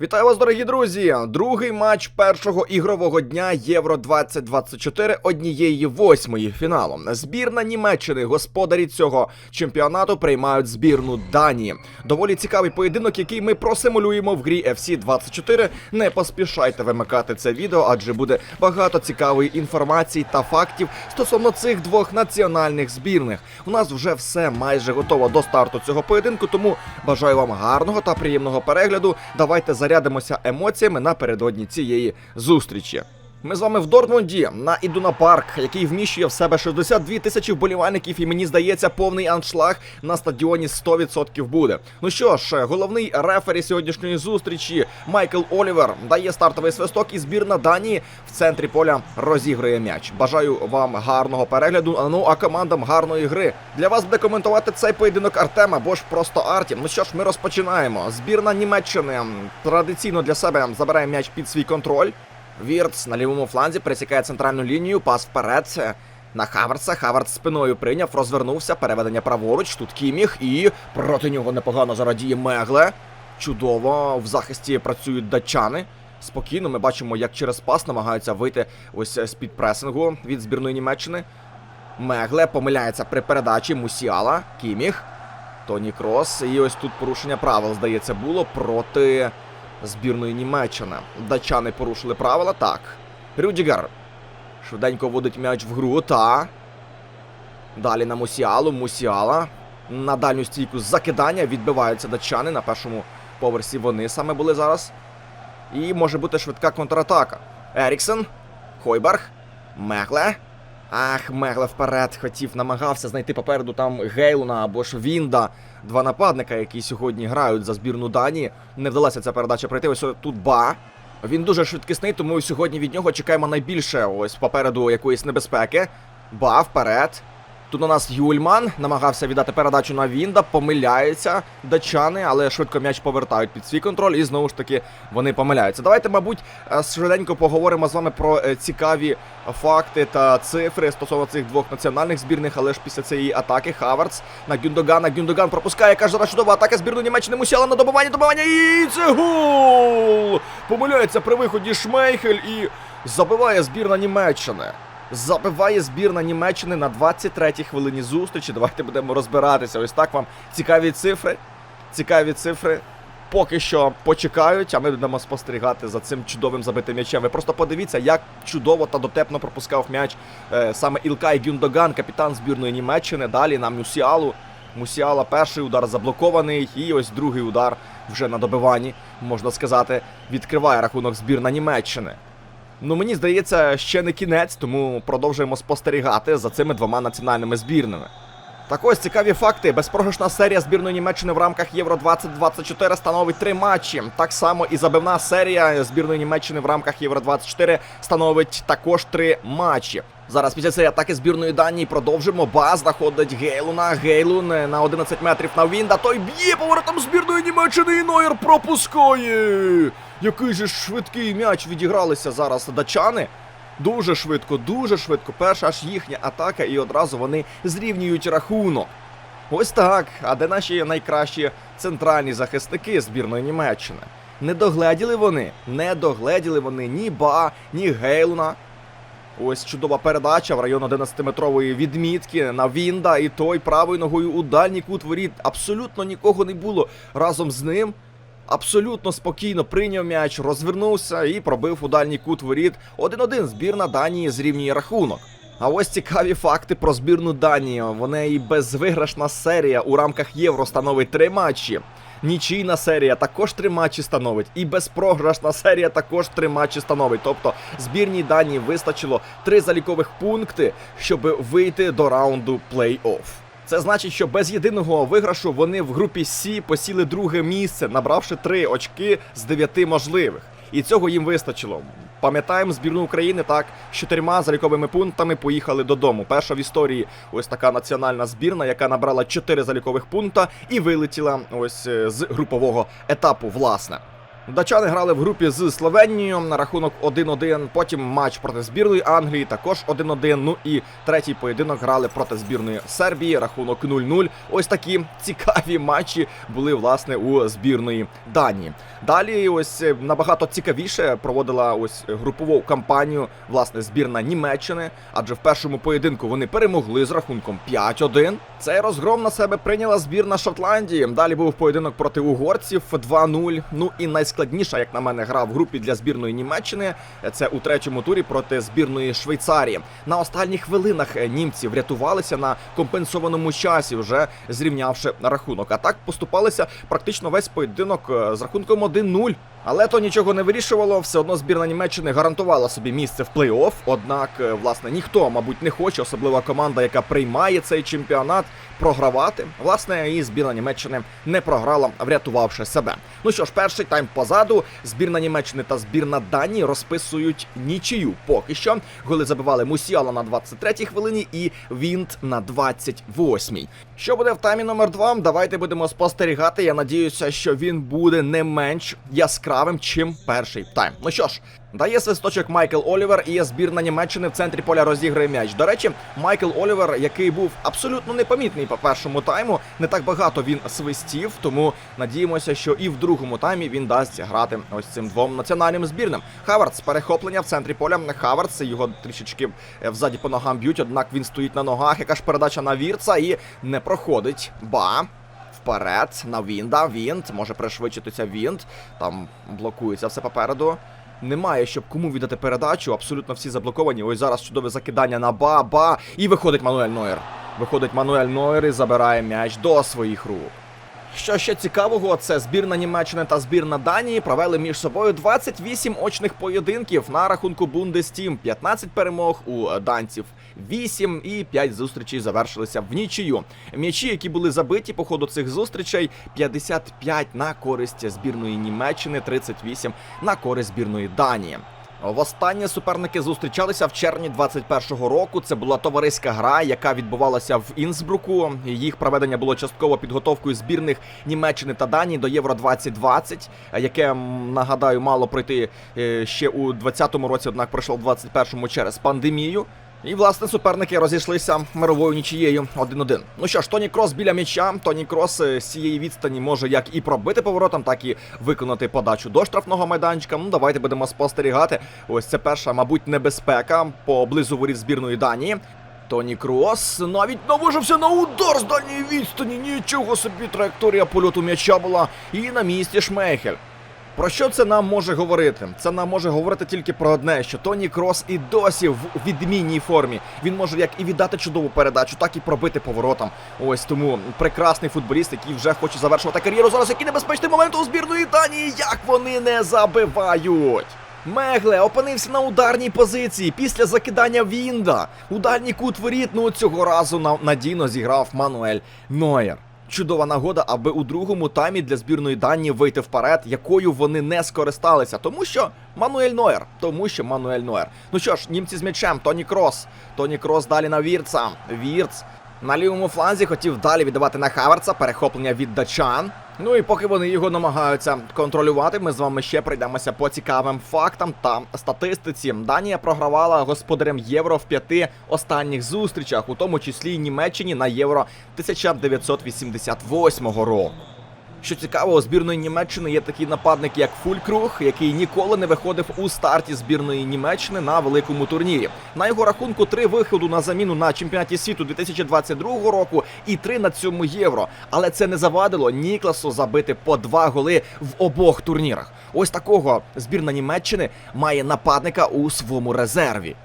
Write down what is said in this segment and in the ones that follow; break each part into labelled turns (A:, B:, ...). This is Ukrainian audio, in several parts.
A: Вітаю вас, дорогі друзі! Другий матч першого ігрового дня Євро 2024 однієї восьмої фіналу. Збірна Німеччини, господарі цього чемпіонату, приймають збірну Данії. Доволі цікавий поєдинок, який ми просимулюємо в грі FC 24. Не поспішайте вимикати це відео, адже буде багато цікавої інформації та фактів стосовно цих двох національних збірних. У нас вже все майже готово до старту цього поєдинку, тому бажаю вам гарного та приємного перегляду. Давайте зарядимося емоціями напередодні цієї зустрічі. Ми з вами в Дортмунді на Ідуна Парк, який вміщує в себе 62 тисячі вболівальників, і мені здається, повний аншлаг на стадіоні 100% буде. Ну що ж, головний рефері сьогоднішньої зустрічі Майкл Олівер дає стартовий свисток, і збірна Данії в центрі поля розігрує м'яч. Бажаю вам гарного перегляду. Ну а командам гарної гри. Для вас буде коментувати цей поєдинок Артем або ж просто Артім. Ну що ж, ми розпочинаємо. Збірна Німеччини традиційно для себе забирає м'яч під свій контроль. Вірц на лівому фланзі пересікає центральну лінію, пас вперед. е, На Хаверса. Хаверс спиною прийняв, розвернувся, переведення праворуч. Тут Кіміх і проти нього непогано зарадіє Мегле. Чудово, в захисті працюють датчани. Спокійно, ми бачимо, як через пас намагаються вийти ось з під пресингу від збірної Німеччини. Мегле помиляється при передачі Мусіала, Кіміх, Тоні Крос. І ось тут порушення правил, здається, було проти збірної Німеччини. Датчани порушили правила. Так. Рюдігер швиденько вводить м'яч в гру. Та. Далі на Мусіалу. Мусіала. На дальню стійку закидання відбиваються датчани. На першому поверсі вони саме були зараз. І може бути швидка контратака. Еріксен. Хойберг. Мегле. Ах, Мегле вперед хотів, намагався знайти попереду там Гейлуна або ж Вінда, два нападника, які сьогодні грають за збірну Данії. Не вдалася ця передача пройти. Ось тут Ба. Він дуже швидкісний, тому сьогодні від нього чекаємо найбільше ось попереду якоїсь небезпеки. Ба вперед. Тут у нас Юльман намагався віддати передачу на Вінда, помиляються датчани, але швидко м'яч повертають під свій контроль, і знову ж таки вони помиляються. Давайте, мабуть, е, швиденько поговоримо з вами про е, цікаві факти та цифри стосовно цих двох національних збірних, але ж після цієї атаки Хаверц на Гюндогана. Гюндоган пропускає, каже, чудова атака збірної Німеччини Мусіала на добивання, добивання, і це гол! Помиляється при виході Шмейхель і забиває збірна Німеччини. Забиває збірна Німеччини на 23-й хвилині зустрічі. Давайте будемо розбиратися. Ось так вам цікаві цифри. Цікаві цифри. Поки що почекають, а ми будемо спостерігати за цим чудовим забитим м'ячем. Ви просто подивіться, як чудово та дотепно пропускав м'яч е, саме Ілкай Гюндоган, капітан збірної Німеччини. Далі на Мусіалу. Мусіала перший удар заблокований, і ось другий удар вже на добиванні, можна сказати, відкриває рахунок збірна Німеччини. Ну, мені здається, ще не кінець, тому продовжуємо спостерігати за цими двома національними збірними. Так ось цікаві факти. Безпрограшна серія збірної Німеччини в рамках Євро 2024 становить три матчі. Так само і забивна серія збірної Німеччини в рамках Євро 24 становить також три матчі. Зараз після цієї атаки збірної Данії продовжимо. Ба знаходить Гейлуна. Гейлун на 11 метрів на Вінда. Той б'є поворотом збірної Німеччини і Нойер пропускає. Який же швидкий м'яч відігралися зараз датчани. Дуже швидко, дуже швидко. Перша аж їхня атака, і одразу вони зрівнюють рахунок. Ось так. А де наші найкращі центральні захисники збірної Німеччини? Не догледіли вони, не догледіли вони ні Ба, ні Гейлуна. Ось чудова передача в район 11-метрової відмітки на Вінда, і той правою ногою у дальній кут воріт. Абсолютно нікого не було разом з ним. Абсолютно спокійно прийняв м'яч, розвернувся і пробив у дальній кут воріт. 1-1 збірна Данії зрівнює рахунок. А ось цікаві факти про збірну Данії. Вона і безвиграшна серія у рамках Євро становить три матчі. Нічийна серія також три матчі становить. І безпрограшна серія також три матчі становить. Тобто збірній Данії вистачило три залікових пункти, щоб вийти до раунду плей-офф. Це значить, що без єдиного виграшу вони в групі Сі посіли друге місце, набравши три очки з дев'яти можливих. І цього їм вистачило. Пам'ятаємо збірну України так, з чотирма заліковими пунктами поїхали додому. Перша в історії ось така національна збірна, яка набрала чотири залікових пункта і вилетіла ось е, з групового етапу, власне. Дачани грали в групі з Словенією на рахунок 1-1. Потім матч проти збірної Англії, також 1-1. Ну і третій поєдинок грали проти збірної Сербії. Рахунок 0-0. Ось такі цікаві матчі були власне у збірної Данії. Далі, ось е, набагато цікавіше проводила ось групову кампанію власне збірна Німеччини, адже в першому поєдинку вони перемогли з рахунком 5-1. Цей розгром на себе прийняла збірна Шотландії. Далі був поєдинок проти угорців 2-0. Ну і найскладніша, як на мене, гра в групі для збірної Німеччини. Це у третьому турі проти збірної Швейцарії. На останніх хвилинах е, німці врятувалися на компенсованому часі, вже зрівнявши рахунок. А так поступалися практично весь поєдинок е, з рахунком 1-0. Але то нічого не вирішувало. Все одно збірна Німеччини гарантувала собі місце в плей-офф. Однак, е, власне, ніхто, мабуть, не хоче, особлива команда, яка приймає цей чемпіонат, програвати. Власне, і збірна Німеччини не програла, врятувавши себе. Ну що ж, перший тайм позаду. Збірна Німеччини та збірна Данії розписують нічию. Поки що голи забивали Мусіала на 23-й хвилині і Вінт на 28-й. Що буде в таймі номер 2 Давайте будемо спостерігати. Я надіюся, що він буде не менш яскравим, чим перший тайм. Ну що ж, дає свисточок Майкл Олівер і збірна Німеччини в центрі поля розіграє м'яч. До речі, Майкл Олівер, який був абсолютно непомітний по першому тайму, не так багато він свистів, тому надіємося, що і в другому таймі він дасть грати ось цим двом національним збірним. Хавардс перехоплення в центрі поля. Хавардс його трішечки е, взаді по ногам б'ють, однак він стоїть на ногах. Яка ж передача на Вірца і не проходить. Ба. Вперед на Вінда. Вінд. Може пришвидшитися Вінд. Там блокується все попереду. Немає, щоб кому віддати передачу. Абсолютно всі заблоковані. Ось зараз чудове закидання на ба-ба. І виходить Мануель Нойер. Виходить Мануель Нойер і забирає м'яч до своїх рук. Що ще цікавого, це збірна Німеччини та збірна Данії провели між собою 28 очних поєдинків на рахунку Бундестім. 15 перемог у данців 8 і 5 зустрічей завершилися в нічию. М'ячі, які були забиті по ходу цих зустрічей, 55 на користь збірної Німеччини, 38 на користь збірної Данії. Востаннє суперники зустрічалися в червні 21-го року. Це була товариська гра, яка відбувалася в Інсбруку. Їх проведення було частково підготовкою збірних Німеччини та Данії до Євро 2020, яке нагадаю мало пройти е, ще у 20-му році, однак пройшло в 21-му через пандемію. І, власне, суперники розійшлися мировою нічією 1-1. Ну що ж, Тоні Крос біля м'яча. Тоні Крос е, з цієї відстані може як і пробити поворотом, так і виконати подачу до штрафного майданчика. Ну, давайте будемо спостерігати. Ось це перша, мабуть, небезпека поблизу воріт збірної Данії. Тоні Крос навіть наважився на удар з дальньої відстані. Нічого собі траєкторія польоту м'яча була. І на місці Шмейхель. Про що це нам може говорити? Це нам може говорити тільки про одне, що Тоні Крос і досі в відмінній формі. Він може як і віддати чудову передачу, так і пробити поворотом. Ось тому прекрасний футболіст, який вже хоче завершувати кар'єру. Зараз який небезпечний момент у збірної Данії. Як вони не забивають! Мегле опинився на ударній позиції після закидання Вінда. У дальній кут воріт, ну цього разу на- надійно зіграв Мануель Нойер. Чудова нагода, аби у другому таймі для збірної Данії вийти вперед, якою вони не скористалися. Тому що Мануель Нойер. Тому що Мануель Нойер. Ну що ж, німці з м'ячем, Тоні Крос. Тоні Крос далі на Вірца. Вірц на лівому фланзі хотів далі віддавати на Хаверца, перехоплення від дачан. Ну і поки вони його намагаються контролювати, ми з вами ще прийдемося по цікавим фактам та статистиці. Данія програвала господарям євро в п'яти останніх зустрічах, у тому числі й Німеччині на євро 1988 року. Що цікаво, у збірної Німеччини є такий нападник, як Фулькруг, який ніколи не виходив у старті збірної Німеччини на великому турнірі. На його рахунку три виходу на заміну на чемпіонаті світу 2022 року і три на цьому євро. Але це не завадило Нікласу забити по два голи в обох турнірах. Ось такого збірна Німеччини має нападника у своєму резерві.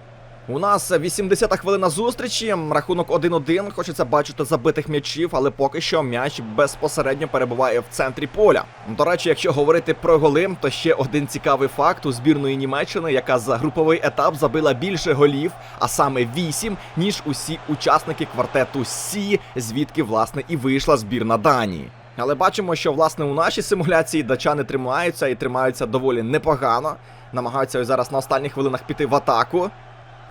A: У нас 80-та хвилина зустрічі. Рахунок 1-1. Хочеться бачити забитих м'ячів, але поки що м'яч безпосередньо перебуває в центрі поля. До речі, якщо говорити про голи, то ще один цікавий факт у збірної Німеччини, яка за груповий етап забила більше голів, а саме 8, ніж усі учасники квартету Сі, звідки власне і вийшла збірна Данії. Але бачимо, що власне у нашій симуляції дачани тримаються і тримаються доволі непогано. Намагаються зараз на останніх хвилинах піти в атаку.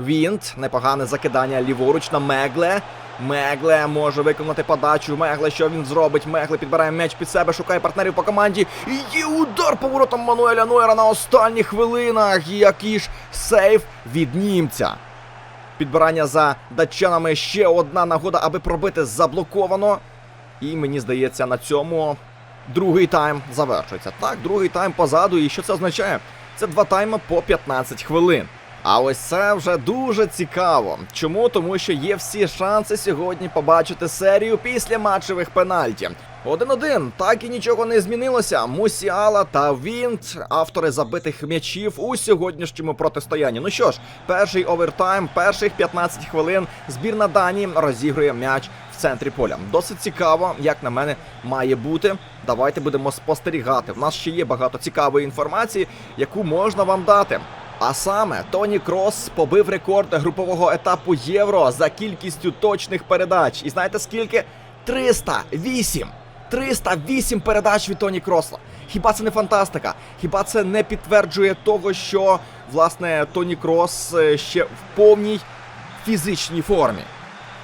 A: Вінт, непогане закидання ліворуч на Мегле. Мегле може виконати подачу. Мегле, що він зробить? Мегле підбирає м'яч під себе, шукає партнерів по команді. І удар поворотом Мануеля Нойера на останніх хвилинах. Який ж сейф від німця. Підбирання за датчанами. Ще одна нагода, аби пробити заблоковано. І мені здається, на цьому другий тайм завершується. Так, другий тайм позаду. І що це означає? Це два тайми по 15 хвилин. А ось це вже дуже цікаво. Чому? Тому що є всі шанси сьогодні побачити серію після матчевих пенальті. 1-1, так і нічого не змінилося. Мусіала та Вінт, автори забитих м'ячів у сьогоднішньому протистоянні. Ну що ж, перший овертайм, перших 15 хвилин збірна Данії розігрує м'яч в центрі поля. Досить цікаво, як на мене, має бути. Давайте будемо спостерігати. В нас ще є багато цікавої інформації, яку можна вам дати. А саме Тоні Крос побив рекорд групового етапу Євро за кількістю точних передач. І знаєте скільки? 308! 308 передач від Тоні Кросла. Хіба це не фантастика? Хіба це не підтверджує того, що власне Тоні Крос е, ще в повній фізичній формі?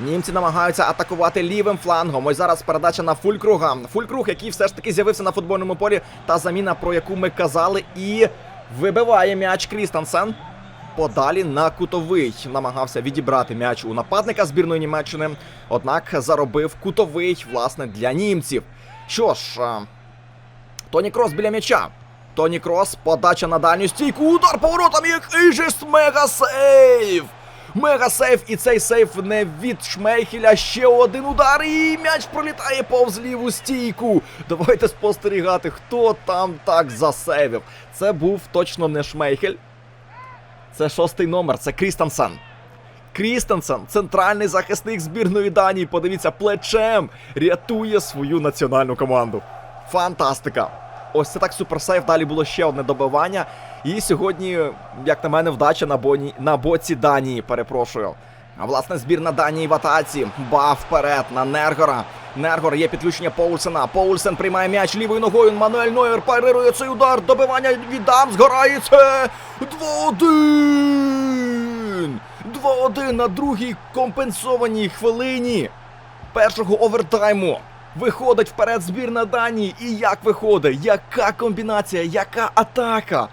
A: Німці намагаються атакувати лівим флангом. Ось зараз передача на Фулькруга. Фулькруг, який все ж таки з'явився на футбольному полі, та заміна, про яку ми казали, і вибиває м'яч Крістансен. Подалі на кутовий намагався відібрати м'яч у нападника збірної Німеччини. Однак заробив кутовий, власне, для німців. Що ж, а, Тоні Крос біля м'яча. Тоні Крос, подача на дальню стійку, удар поворотом, який же ж мега сейв! Мега сейв, і цей сейв не від Шмейхеля. Ще один удар, і м'яч пролітає повз ліву стійку. Давайте спостерігати, хто там так засейвив. Це був точно не Шмейхель. Це шостий номер, це Крістансен. Крістенсен, центральний захисник збірної Данії. Подивіться, плечем рятує свою національну команду. Фантастика! Ось це так суперсейв. Далі було ще одне добивання. І сьогодні, як на мене, вдача на, боні, на боці Данії. Перепрошую. А власне збірна Данії в атаці. Ба вперед на Нергора. Нергор є підключення Поульсена. Поульсен приймає м'яч лівою ногою. Мануель Нойер парирує цей удар. Добивання віддам. Згорається. 2-1! 2-1 на другій компенсованій хвилині першого овертайму. Виходить вперед збірна Данії. І як виходить? Яка комбінація? Яка атака?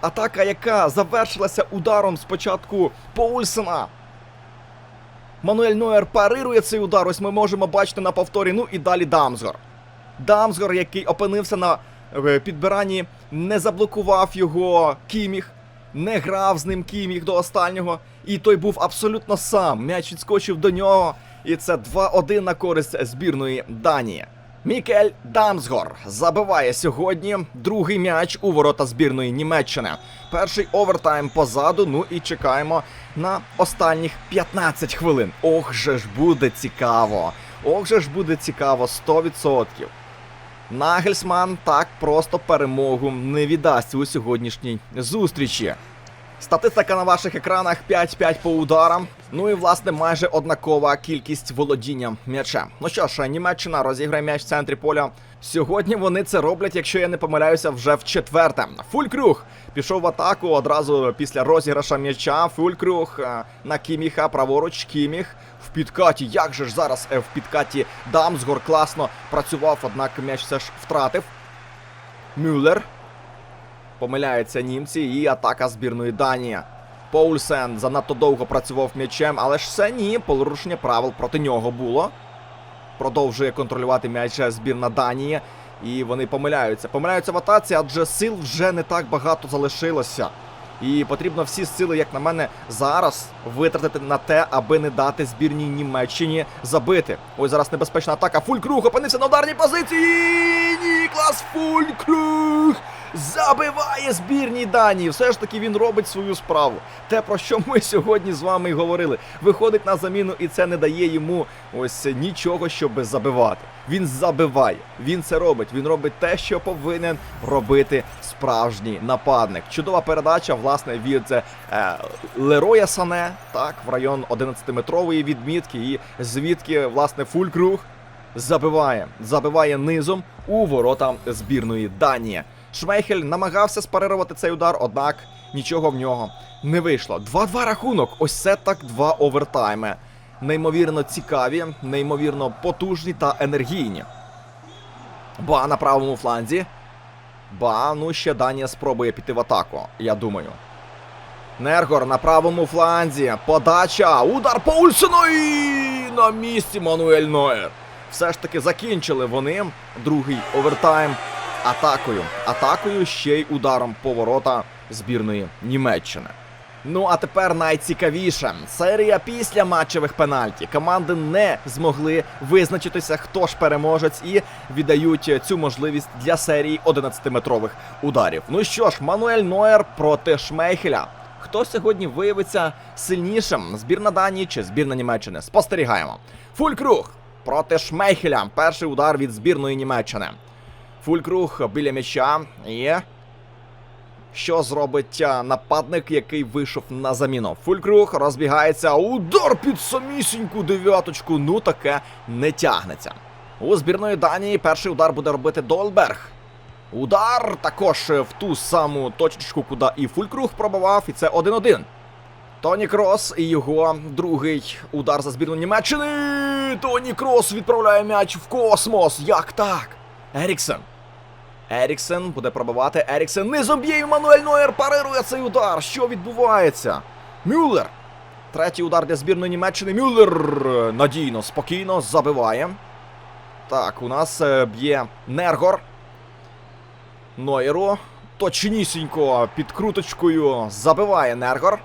A: Атака, яка завершилася ударом спочатку Поульсена. Мануель Нойер парирує цей удар. Ось ми можемо бачити на повторі. Ну і далі Дамсгор. Дамсгор, який опинився на е, підбиранні, не заблокував його Кіміх, не грав з ним Кіміх до останнього. І той був абсолютно сам. М'яч відскочив до нього. І це 2-1 на користь збірної Данії. Мікель Дамсгор забиває сьогодні другий м'яч у ворота збірної Німеччини. Перший овертайм позаду. Ну і чекаємо на останніх 15 хвилин. Ох же ж буде цікаво! Ох же ж буде цікаво 100%. Нагельсман так просто перемогу не віддасть у сьогоднішній зустрічі. Статистика на ваших екранах 5-5 по ударам. Ну і власне майже однакова кількість володіння м'ячем. Ну що ж, Німеччина розіграє м'яч в центрі поля. Сьогодні вони це роблять, якщо я не помиляюся, вже в четверте. Фулькруг пішов в атаку одразу після розіграша м'яча. Фулькруг е, на Кіміха, праворуч Кіміх в підкаті. Як же ж зараз е, в підкаті Дамсгор класно працював, однак м'яч все ж втратив. Мюллер. Помиляються німці і атака збірної Данії. Поульсен занадто довго працював м'ячем, але ж все ні, порушення правил проти нього було. Продовжує контролювати м'яч збірна Данії. І вони помиляються. Помиляються в атаці, адже сил вже не так багато залишилося. І потрібно всі сили, як на мене, зараз витратити на те, аби не дати збірній Німеччині забити. Ось зараз небезпечна атака. Фулькруг опинився на ударній позиції. Ніклас Фулькруг забиває збірній Данії. Все ж таки він робить свою справу. Те, про що ми сьогодні з вами й говорили. Виходить на заміну, і це не дає йому ось нічого, щоб забивати. Він забиває, він це робить. Він робить те, що повинен робити справжній нападник. Чудова передача, власне, від е, Лероя Сане, так, в район 11-метрової відмітки, і звідки, власне, Фулькруг забиває, забиває низом у ворота збірної Данії. Шмейхель намагався спарирувати цей удар, однак нічого в нього не вийшло. 2-2 рахунок. Ось це так два овертайми. неймовірно цікаві, неймовірно потужні та енергійні. Ба на правому фланзі. Ба, ну ще Данія спробує піти в атаку, я думаю. Нергор на правому фланзі. Подача. Удар по Ульсену і на місці Мануель Нойер. Все ж таки закінчили вони другий овертайм атакою. Атакою ще й ударом поворота збірної Німеччини. Ну а тепер найцікавіше. Серія після матчевих пенальті. Команди не змогли визначитися, хто ж переможець, і віддають цю можливість для серії 11-метрових ударів. Ну що ж, Мануель Нойер проти Шмейхеля. Хто сьогодні виявиться сильнішим? Збірна Данії чи збірна Німеччини? Спостерігаємо. Фулькруг проти Шмейхеля. Перший удар від збірної Німеччини. Фулькруг біля м'яча. Є. Що зробить нападник, який вийшов на заміну? Фулькруг розбігається. Удар під самісіньку дев'яточку. Ну таке не тягнеться. У збірної Данії перший удар буде робити Долберг. Удар також в ту саму точечку, куди і Фулькруг пробивав, і це 1-1. Тоні Крос і його другий удар за збірну Німеччини. Тоні Крос відправляє м'яч в космос. Як так? Еріксен. Еріксен буде пробивати. Еріксен низом б'є і Мануель Нойер парирує цей удар. Що відбувається? Мюллер. Третій удар для збірної Німеччини. Мюллер надійно, спокійно забиває. Так, у нас е, б'є Нергор. Нойеру. Точнісінько під круточкою забиває Нергор.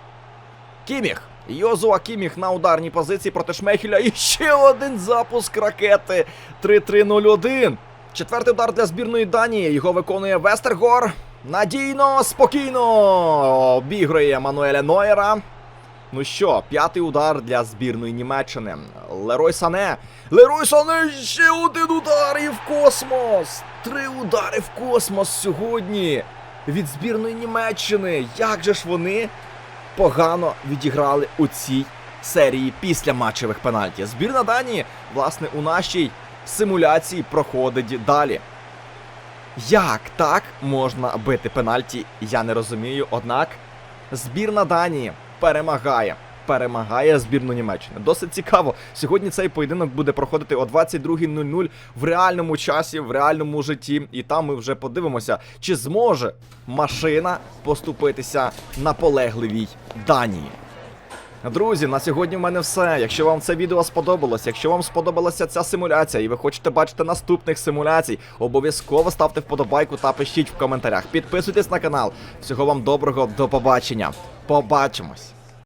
A: Кіміх. Йозуа Кіміх на ударній позиції проти Шмейхеля. І ще один запуск ракети 3-3-0-1. Четвертий удар для збірної Данії. Його виконує Вестергор. Надійно, спокійно обігрує Мануеля Нойера. Ну що, п'ятий удар для збірної Німеччини. Лерой Сане. Лерой Сане ще один удар і в космос. Три удари в космос сьогодні від збірної Німеччини. Як же ж вони погано відіграли у цій серії після матчевих пенальті. Збірна Данії, власне, у нашій симуляції проходить далі. Як так можна бити пенальті, я не розумію. Однак збірна Данії перемагає. Перемагає збірну Німеччини. Досить цікаво. Сьогодні цей поєдинок буде проходити о 22.00 в реальному часі, в реальному житті. І там ми вже подивимося, чи зможе машина поступитися наполегливій Данії. Друзі, на сьогодні в мене все. Якщо вам це відео сподобалось, якщо вам сподобалася ця симуляція і ви хочете бачити наступних симуляцій, обов'язково ставте вподобайку та пишіть в коментарях. Підписуйтесь на канал. Всього вам доброго, до побачення. Побачимось!